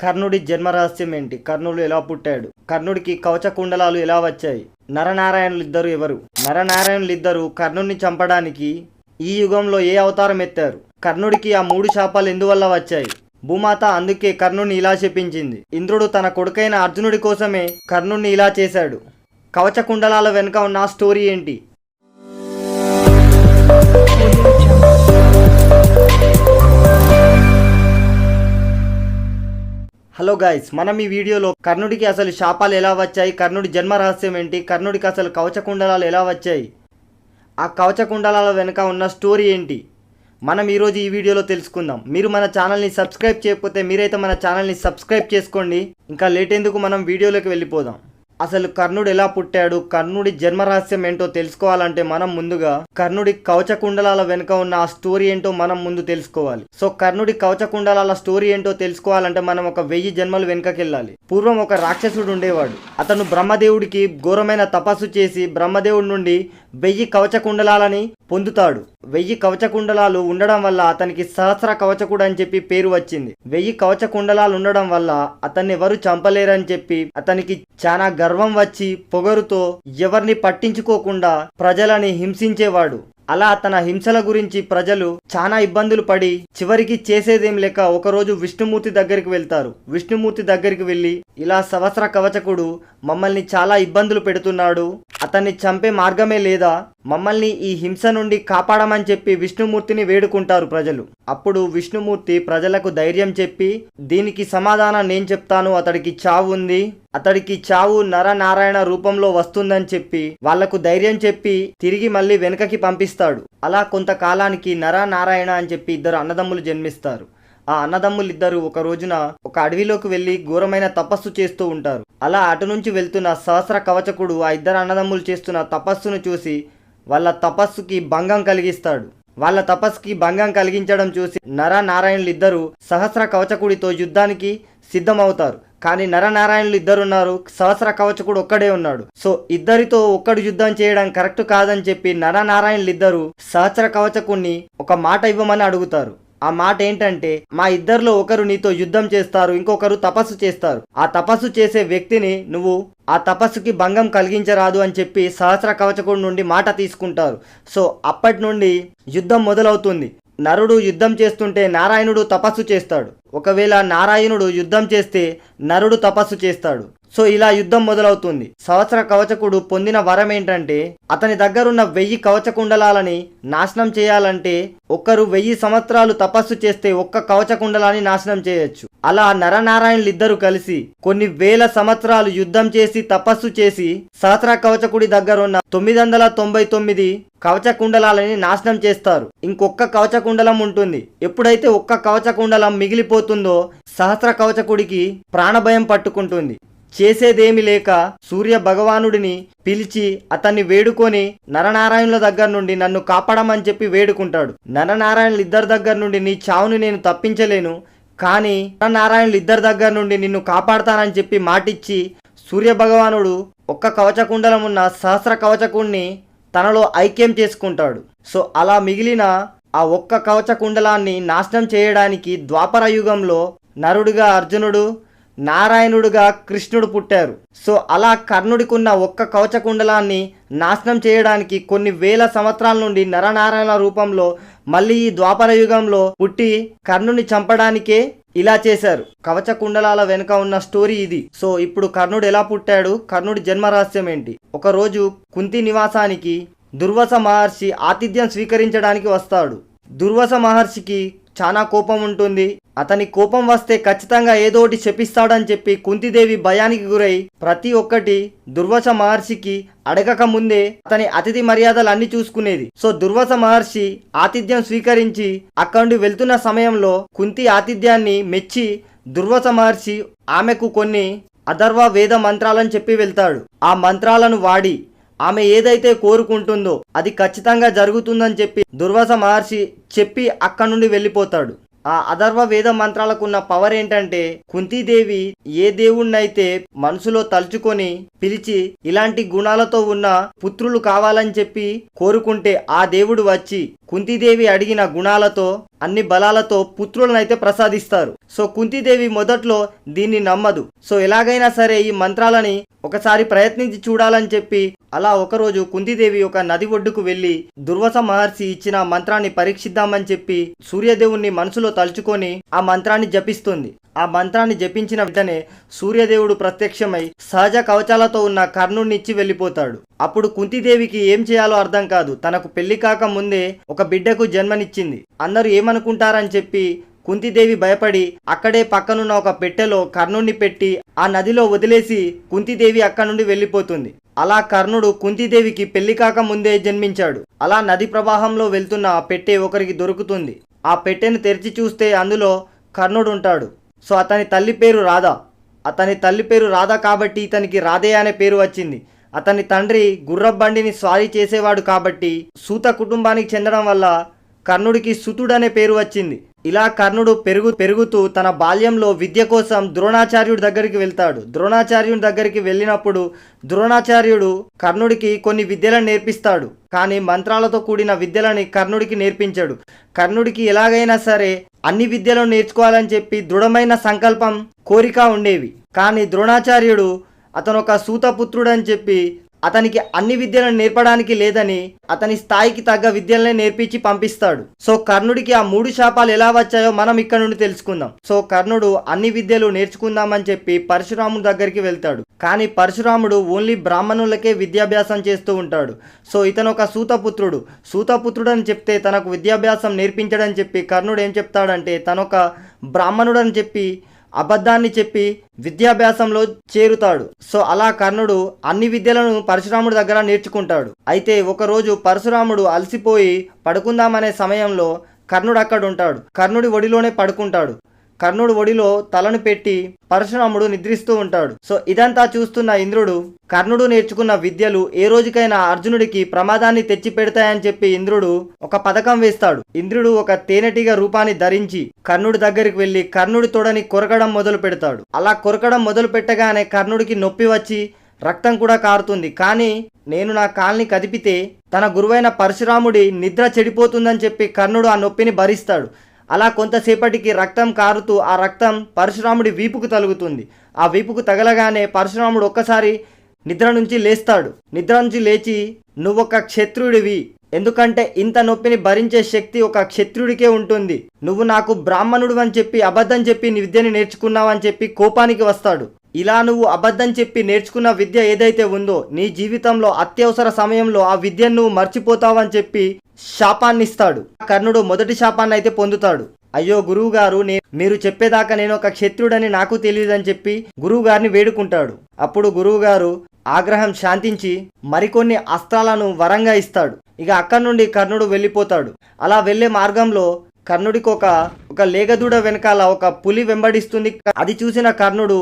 కర్ణుడి జన్మరహస్యం ఏంటి? కర్ణుడు ఎలా పుట్టాడు? కర్ణుడికి కవచ కుండలాలు ఎలా వచ్చాయి? నరనారాయణులు ఇద్దరు ఎవరు? నరనారాయణులు ఇద్దరు కర్ణుడిని చంపడానికి ఈ యుగంలో ఏ అవతారం ఎత్తారు? కర్ణుడికి ఆ మూడు శాపాలు ఎందువల్ల వచ్చాయి? భూమాత అందుకే కర్ణుడిని ఇలా చెప్పించింది ఇంద్రుడు తన కొడుకైన అర్జునుడి కోసమే కర్ణుడిని ఇలా చేశాడు. కవచ కుండలాల వెనుక ఉన్న స్టోరీ ఏంటి? హలో గాయస్ మనం ఈ వీడియోలో కర్ణుడికి అసలు శాపాలు ఎలా వచ్చాయి? కర్ణుడి జన్మ రహస్యం ఏంటి? కర్ణుడికి అసలు కవచకుండలాలు ఎలా వచ్చాయి? ఆ కవచకుండలాల వెనుక ఉన్న స్టోరీ ఏంటి? మనం ఈరోజు ఈ వీడియోలో తెలుసుకుందాం. మీరు మన ఛానల్ని సబ్స్క్రైబ్ చేయకపోతే మీరైతే మన ఛానల్ని సబ్స్క్రైబ్ చేసుకోండి. ఇంకా లేట్ ఎందుకు మనం వీడియోలోకి వెళ్ళిపోదాం. అసలు కర్ణుడు ఎలా పుట్టాడు? కర్ణుడి జన్మరహస్యం ఏంటో తెలుసుకోవాలంటే మనం ముందుగా కర్ణుడి కవచ కుండలాల వెనుక ఉన్న ఆ స్టోరీ ఏంటో మనం ముందు తెలుసుకోవాలి. సో కర్ణుడి కవచ కుండలాల స్టోరీ ఏంటో తెలుసుకోవాలంటే మనం ఒక వెయ్యి జన్మలు వెనుకకెళ్ళాలి. పూర్వం ఒక రాక్షసుడు ఉండేవాడు. అతను బ్రహ్మదేవుడికి ఘోరమైన తపస్సు చేసి బ్రహ్మదేవుడి నుండి వెయ్యి కవచ కుండలాలని పొందుతాడు. వెయ్యి కవచ కుండలాలు ఉండడం వల్ల అతనికి సహస్ర కవచకుడు అని చెప్పి పేరు వచ్చింది. వెయ్యి కవచ కుండలాలు ఉండడం వల్ల అతన్ని ఎవరు చంపలేరని చెప్పి అతనికి చాలా గర్వం వచ్చి పొగరుతో ఎవరిని పట్టించుకోకుండా ప్రజలని హింసించేవాడు. అలా తన హింసల గురించి ప్రజలు చాలా ఇబ్బందులు పడి చివరికి చేసేదేం లేక ఒకరోజు విష్ణుమూర్తి దగ్గరికి వెళ్తారు. విష్ణుమూర్తి దగ్గరికి వెళ్ళి ఇలా సహస్ర కవచకుడు మమ్మల్ని చాలా ఇబ్బందులు పెడుతున్నాడు. అతన్ని చంపే మార్గమే లేదా? మమ్మల్ని ఈ హింస నుండి కాపాడమని చెప్పి విష్ణుమూర్తిని వేడుకుంటారు ప్రజలు. అప్పుడు విష్ణుమూర్తి ప్రజలకు ధైర్యం చెప్పి దీనికి సమాధానం నేను చెప్తాను అతడికి చావు ఉంది. అతడికి చావు నరనారాయణ రూపంలో వస్తుందని చెప్పి వాళ్ళకు ధైర్యం చెప్పి తిరిగి మళ్ళీ వెనుకకి పంపిస్తాడు. అలా కొంతకాలానికి నరనారాయణ అని చెప్పి ఇద్దరు అన్నదమ్ములు జన్మిస్తారు. ఆ అన్నదమ్ములు ఇద్దరు ఒక రోజున ఒక అడవిలోకి వెళ్ళి ఘోరమైన తపస్సు చేస్తూ ఉంటారు. అలా అటు నుంచి వెళ్తున్న సహస్ర కవచకుడు ఆ ఇద్దరు అన్నదమ్ములు చేస్తున్న తపస్సును చూసి వాళ్ళ తపస్సుకి భంగం కలిగిస్తాడు. వాళ్ళ తపస్సుకి భంగం కలిగించడం చూసి నరనారాయణులు ఇద్దరు సహస్ర కవచకుడితో యుద్ధానికి సిద్ధమవుతారు. కానీ నరనారాయణులు ఇద్దరు ఉన్నారు సహస్ర కవచకుడు ఒక్కడే ఉన్నాడు. సో ఇద్దరితో ఒక్కడు యుద్ధం చేయడం కరెక్ట్ కాదని చెప్పి నరనారాయణులు ఇద్దరు సహస్ర కవచకుణ్ణి ఒక మాట ఇవ్వమని అడుగుతారు. ఆ మాట ఏంటంటే మా ఇద్దరిలో ఒకరు నీతో యుద్ధం చేస్తారు ఇంకొకరు తపస్సు చేస్తారు. ఆ తపస్సు చేసే వ్యక్తిని నువ్వు ఆ తపస్సుకి భంగం కలిగించరాదు అని చెప్పి సహస్ర కవచకుడి నుండి మాట తీసుకుంటారు. సో అప్పటి నుండి యుద్ధం మొదలవుతుంది. నరుడు యుద్ధం చేస్తుంటే నారాయణుడు తపస్సు చేస్తాడు. ఒకవేళ నారాయణుడు యుద్ధం చేస్తే నరుడు తపస్సు చేస్తాడు. సో ఇలా యుద్ధం మొదలవుతుంది. సంవత్సర కవచకుడు పొందిన వరం ఏంటంటే అతని దగ్గరున్న వెయ్యి కవచ కుండలాలని నాశనం చేయాలంటే ఒక్కరు వెయ్యి సంవత్సరాలు తపస్సు చేస్తే ఒక్క కవచకుండలాన్ని నాశనం చేయొచ్చు. అలా నరనారాయణులు ఇద్దరు కలిసి కొన్ని వేల సంవత్సరాలు యుద్ధం చేసి తపస్సు చేసి సహస్ర కవచకుడి దగ్గరున్న తొమ్మిది వందల తొంభై తొమ్మిది కవచకుండలాలని నాశనం చేస్తారు. ఇంకొక కవచకుండలం ఉంటుంది. ఎప్పుడైతే ఒక్క కవచకుండలం మిగిలిపోతుందో సహస్ర కవచకుడికి ప్రాణభయం పట్టుకుంటుంది. చేసేదేమి లేక సూర్య భగవానుడిని పిలిచి అతన్ని వేడుకొని నరనారాయణుల దగ్గర నుండి నన్ను కాపాడమని చెప్పి వేడుకుంటాడు. నరనారాయణులు ఇద్దరి దగ్గర నుండి నీ చావుని నేను తప్పించలేను కానీ నరనారాయణులు ఇద్దరి దగ్గర నుండి నిన్ను కాపాడతానని చెప్పి మాటిచ్చి సూర్య భగవానుడు ఒక్క కవచకుండలం ఉన్న సహస్ర కవచకుణ్ణి తనలో ఐక్యం చేసుకుంటాడు. సో అలా మిగిలిన ఆ ఒక్క కవచ కుండలాన్ని నాశనం చేయడానికి ద్వాపర యుగంలో నరుడిగా అర్జునుడు నారాయణుడుగా కృష్ణుడు పుట్టారు. సో అలా కర్ణుడికున్న ఒక్క కవచ కుండలాన్ని నాశనం చేయడానికి కొన్ని వేల సంవత్సరాల నుండి నరనారాయణ రూపంలో మళ్ళీ ఈ ద్వాపర యుగంలో పుట్టి కర్ణుని చంపడానికే ఇలా చేశారు. కవచ కుండలాల వెనుక ఉన్న స్టోరీ ఇది. సో ఇప్పుడు కర్ణుడు ఎలా పుట్టాడు? కర్ణుడి జన్మ రహస్యం ఏంటి? ఒకరోజు కుంతి నివాసానికి దుర్వస మహర్షి ఆతిథ్యం స్వీకరించడానికి వస్తాడు. దుర్వస మహర్షికి చాలా కోపం ఉంటుంది. అతని కోపం వస్తే ఖచ్చితంగా ఏదో ఒకటి శపిస్తాడని చెప్పి కుంతిదేవి భయానికి గురై ప్రతి ఒక్కటి దుర్వస మహర్షికి అడగక ముందే అతని అతిథి మర్యాదలు అన్ని చూసుకునేది. సో దుర్వస మహర్షి ఆతిథ్యం స్వీకరించి అక్కడి వెళ్తున్న సమయంలో కుంతి ఆతిథ్యాన్ని మెచ్చి దుర్వస మహర్షి ఆమెకు కొన్ని అథర్వ వేద మంత్రాలను చెప్పి వెళ్తాడు. ఆ మంత్రాలను వాడి ఆమె ఏదైతే కోరుకుంటుందో అది ఖచ్చితంగా జరుగుతుందని చెప్పి దుర్వాస మహర్షి చెప్పి అక్కడి నుండి వెళ్ళిపోతాడు. ఆ అధర్వ వేద మంత్రాలకున్న పవర్ ఏంటంటే కుంతీదేవి ఏ దేవుణ్ణైతే మనసులో తలుచుకొని పిలిచి ఇలాంటి గుణాలతో ఉన్న పుత్రులు కావాలని చెప్పి కోరుకుంటే ఆ దేవుడు వచ్చి కుంతీదేవి అడిగిన గుణాలతో అన్ని బలాలతో పుత్రులను అయితే ప్రసాదిస్తారు. సో కుంతీదేవి మొదట్లో దీన్ని నమ్మదు. సో ఎలాగైనా సరే ఈ మంత్రాలని ఒకసారి ప్రయత్నించి చూడాలని చెప్పి అలా ఒకరోజు కుంతిదేవి ఒక నది ఒడ్డుకు వెళ్ళి దుర్వస మహర్షి ఇచ్చిన మంత్రాన్ని పరీక్షిద్దామని చెప్పి సూర్యదేవుణ్ణి మనసులో తలుచుకొని ఆ మంత్రాన్ని జపిస్తుంది. ఆ మంత్రాన్ని జపించిన వెంటనే సూర్యదేవుడు ప్రత్యక్షమై సహజ కవచాలతో ఉన్న కర్ణుడిని ఇచ్చి వెళ్ళిపోతాడు. అప్పుడు కుంతిదేవికి ఏం చేయాలో అర్థం కాదు. తనకు పెళ్ళి కాక ముందే ఒక బిడ్డకు జన్మనిచ్చింది. అందరూ ఏమనుకుంటారని చెప్పి కుంతిదేవి భయపడి అక్కడే పక్కనున్న ఒక పెట్టెలో కర్ణుడిని పెట్టి ఆ నదిలో వదిలేసి కుంతిదేవి అక్కడి నుండి వెళ్ళిపోతుంది. అలా కర్ణుడు కుంతిదేవికి పెళ్ళి కాక ముందే జన్మించాడు. అలా నది ప్రవాహంలో వెళ్తున్న ఆ పెట్టె ఒకరికి దొరుకుతుంది. ఆ పెట్టెను తెరిచి చూస్తే అందులో కర్ణుడు ఉంటాడు సో అతని తల్లి పేరు రాధ. అతని తల్లి పేరు రాధా కాబట్టి ఇతనికి రాధే అనే పేరు వచ్చింది. అతని తండ్రి గుర్రబండిని స్వారీ చేసేవాడు కాబట్టి సూత కుటుంబానికి చెందడం వల్ల కర్ణుడికి సుతుడనే పేరు వచ్చింది. ఇలా కర్ణుడు పెరుగు పెరుగుతూ తన బాల్యంలో విద్య కోసం ద్రోణాచార్యుడి దగ్గరికి వెళ్తాడు. ద్రోణాచార్యుడి దగ్గరికి వెళ్ళినప్పుడు ద్రోణాచార్యుడు కర్ణుడికి కొన్ని విద్యలను నేర్పిస్తాడు. కానీ మంత్రాలతో కూడిన విద్యలని కర్ణుడికి నేర్పించాడు. కర్ణుడికి ఎలాగైనా సరే అన్ని విద్యలను నేర్చుకోవాలని చెప్పి దృఢమైన సంకల్పం కోరిక ఉండేవి. కానీ ద్రోణాచార్యుడు అతను ఒక సూతపుత్రుడని చెప్పి అతనికి అన్ని విద్యలను నేర్పడానికి లేదని అతని స్థాయికి తగ్గ విద్యలనే నేర్పించి పంపిస్తాడు. సో కర్ణుడికి ఆ మూడు శాపాలు ఎలా వచ్చాయో మనం ఇక్కడ నుండి తెలుసుకుందాం. సో కర్ణుడు అన్ని విద్యలు నేర్చుకుందామని చెప్పి పరశురాముడి దగ్గరికి వెళ్తాడు. కానీ పరశురాముడు ఓన్లీ బ్రాహ్మణులకే విద్యాభ్యాసం చేస్తూ ఉంటాడు. సో ఇతను ఒక సూతపుత్రుడు. సూతపుత్రుడు అని చెప్తే తనకు విద్యాభ్యాసం నేర్పించడని చెప్పి కర్ణుడు ఏం చెప్తాడంటే తనొక బ్రాహ్మణుడు అని చెప్పి అబద్ధాన్ని చెప్పి విద్యాభ్యాసంలో చేరుతాడు. సో అలా కర్ణుడు అన్ని విద్యలను పరశురాముడి దగ్గర నేర్చుకుంటాడు. అయితే ఒకరోజు పరశురాముడు అలసిపోయి పడుకుందామనే సమయంలో కర్ణుడు అక్కడ ఉంటాడు కర్ణుడి ఒడిలోనే పడుకుంటాడు. కర్ణుడు ఒడిలో తలను పెట్టి పరశురాముడు నిద్రిస్తూ ఉంటాడు. సో ఇదంతా చూస్తున్న ఇంద్రుడు కర్ణుడు నేర్చుకున్న విద్యలు ఏ రోజుకైనా అర్జునుడికి ప్రమాదాన్ని తెచ్చి పెడతాయని చెప్పి ఇంద్రుడు ఒక పథకం వేస్తాడు. ఇంద్రుడు ఒక తేనెటీగ రూపాన్ని ధరించి కర్ణుడి దగ్గరికి వెళ్ళి కర్ణుడి తొడని కొరకడం మొదలు పెడతాడు. అలా కొరకడం మొదలు పెట్టగానే కర్ణుడికి నొప్పి వచ్చి రక్తం కూడా కారుతుంది. కానీ నేను నా కాల్ని కదిపితే తన గురువైన పరశురాముడి నిద్ర చెడిపోతుందని చెప్పి కర్ణుడు ఆ నొప్పిని భరిస్తాడు. అలా కొంతసేపటికి రక్తం కారుతూ ఆ రక్తం పరశురాముడి వీపుకు తలుగుతుంది ఆ వీపుకు తగలగానే పరశురాముడు ఒక్కసారి నిద్ర నుంచి లేస్తాడు. నిద్ర నుంచి లేచి నువ్వొక క్షత్రుడివి. ఎందుకంటే ఇంత నొప్పిని భరించే శక్తి ఒక క్షత్రుడికే ఉంటుంది. నువ్వు నాకు బ్రాహ్మణుడు అని చెప్పి అబద్ధం చెప్పి నీ విద్యని నేర్చుకున్నావని చెప్పి కోపానికి వస్తాడు. ఇలా నువ్వు అబద్ధం చెప్పి నేర్చుకున్న విద్య ఏదైతే ఉందో నీ జీవితంలో అత్యవసర సమయంలో ఆ విద్యను నువ్వు మర్చిపోతావని చెప్పి శాపాన్నిస్తాడు. కర్ణుడు మొదటి శాపాన్ని అయితే పొందుతాడు. అయ్యో గురువు గారు నే మీరు చెప్పేదాకా నేను ఒక క్షత్రుడని నాకు తెలియదని చెప్పి గురువు గారిని వేడుకుంటాడు. అప్పుడు గురువు గారు ఆగ్రహం శాంతించి మరికొన్ని అస్త్రాలను వరంగా ఇస్తాడు. ఇక అక్కడి నుండి కర్ణుడు వెళ్ళిపోతాడు. అలా వెళ్ళే మార్గంలో కర్ణుడికి ఒక ఒక లేగదూడ వెనకాల ఒక పులి వెంబడిస్తుంది. అది చూసిన కర్ణుడు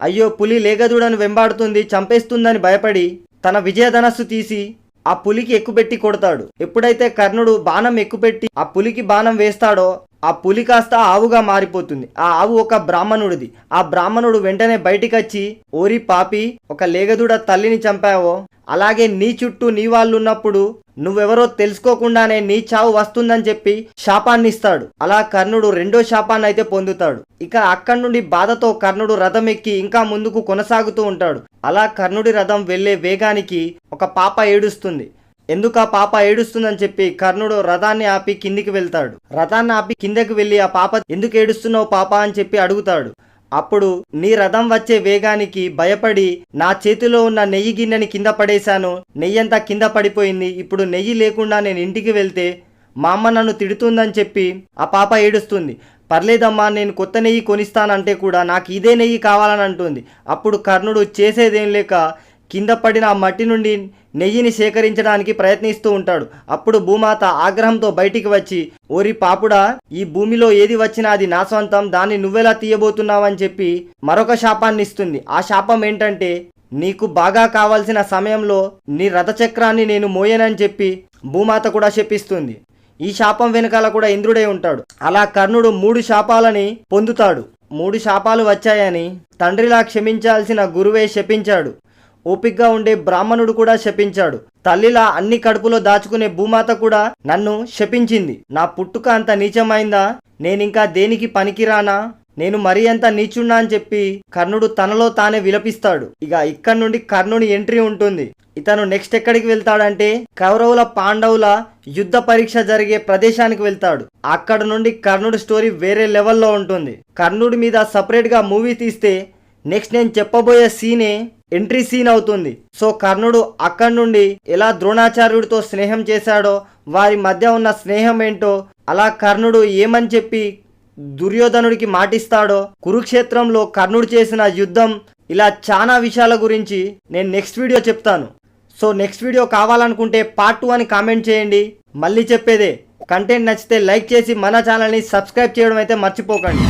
అయ్యో పులి లేగదూడను వెంబాడుతుంది చంపేస్తుందని భయపడి తన విజయధనస్సు తీసి ఆ పులికి ఎక్కుపెట్టి కొడతాడు. ఎప్పుడైతే కర్ణుడు బాణం ఎక్కుపెట్టి ఆ పులికి బాణం వేస్తాడో ఆ పులి కాస్త ఆవుగా మారిపోతుంది. ఆ ఆవు ఒక బ్రాహ్మణుడిది. ఆ బ్రాహ్మణుడు వెంటనే బయటికి వచ్చి ఓరి పాపి ఒక లేగదూడ తల్లిని చంపావో? అలాగే నీ చుట్టూ నీ వాళ్ళు ఉన్నప్పుడు నువ్వెవరో తెలుసుకోకుండానే నీ చావు వస్తుందని చెప్పి శాపాన్ని ఇస్తాడు అలా కర్ణుడు రెండో శాపాన్ని అయితే పొందుతాడు. ఇక అక్కడి నుండి బాధతో కర్ణుడు రథం ఎక్కి ఇంకా ముందుకు కొనసాగుతూ ఉంటాడు. అలా కర్ణుడి రథం వెళ్ళే వేగానికి ఒక పాప ఏడుస్తుంది. ఎందుకు ఆ పాప ఏడుస్తుందని చెప్పి కర్ణుడు రథాన్ని ఆపి కిందికి వెళ్తాడు. రథాన్ని ఆపి కిందకి వెళ్ళి ఆ పాప ఎందుకు ఏడుస్తున్నావు పాప? అని చెప్పి అడుగుతాడు. అప్పుడు నీ రథం వచ్చే వేగానికి భయపడి నా చేతిలో ఉన్న నెయ్యి గిన్నెని కింద పడేశాను. నెయ్యంతా కింద పడిపోయింది. ఇప్పుడు నెయ్యి లేకుండా నేను ఇంటికి వెళ్తే మా అమ్మ నన్ను తిడుతుందని చెప్పి ఆ పాప ఏడుస్తుంది. పర్లేదమ్మా నేను కొత్త నెయ్యి కొనిస్తానంటే కూడా నాకు ఇదే నెయ్యి కావాలని అంటుంది. అప్పుడు కర్ణుడు చేసేదేం లేక కింద పడిన ఆ మట్టి నుండి నెయ్యిని సేకరించడానికి ప్రయత్నిస్తూ ఉంటాడు. అప్పుడు భూమాత ఆగ్రహంతో బయటికి వచ్చి ఓరి పాపుడా ఈ భూమిలో ఏది వచ్చినా అది నా సొంతం దాన్ని నువ్వెలా తీయబోతున్నావని చెప్పి మరొక శాపాన్ని ఇస్తుంది. ఆ శాపం ఏంటంటే నీకు బాగా కావాల్సిన సమయంలో నీ రథచక్రాన్ని నేను మోయనని చెప్పి భూమాత కూడా శపిస్తుంది ఈ శాపం వెనకాల కూడా ఇంద్రుడే ఉంటాడు. అలా కర్ణుడు మూడు శాపాలని పొందుతాడు. మూడు శాపాలు వచ్చాయని తండ్రిలా క్షమించాల్సిన గురువే శపించాడు. ఓపిగ్గా ఉండే బ్రాహ్మణుడు కూడా శపించాడు. తల్లిలా అన్ని కడుపులో దాచుకునే భూమాత కూడా నన్ను శపించింది. నా పుట్టుక అంత నీచమైందా? నేనింకా దేనికి పనికిరానా? నేను మరీ అంత నీచున్నా అని చెప్పి కర్ణుడు తనలో తానే విలపిస్తాడు. ఇక ఇక్కడ నుండి కర్ణుని ఎంట్రీ ఉంటుంది. ఇతను నెక్స్ట్ ఎక్కడికి వెళ్తాడంటే కౌరవుల పాండవుల యుద్ధ పరీక్ష జరిగే ప్రదేశానికి వెళ్తాడు. అక్కడ నుండి కర్ణుడి స్టోరీ వేరే లెవెల్లో ఉంటుంది. కర్ణుడి మీద సపరేట్గా మూవీ తీస్తే నెక్స్ట్ నేను చెప్పబోయే సీనే ఎంట్రీ సీన్ అవుతుంది. సో కర్ణుడు అక్కడి నుండి ఎలా ద్రోణాచార్యుడితో స్నేహం చేశాడో వారి మధ్య ఉన్న స్నేహం ఏంటో అలా కర్ణుడు ఏమని చెప్పి దుర్యోధనుడికి మాటిస్తాడో కురుక్షేత్రంలో కర్ణుడు చేసిన యుద్ధం ఇలా చాలా విషయాల గురించి నేను నెక్స్ట్ వీడియో చెప్తాను. సో నెక్స్ట్ వీడియో కావాలనుకుంటే పార్ట్ టూ అని కామెంట్ చేయండి. మళ్ళీ చెప్పేదే కంటెంట్ నచ్చితే లైక్ చేసి మన ఛానల్ని సబ్స్క్రైబ్ చేయడం అయితే మర్చిపోకండి.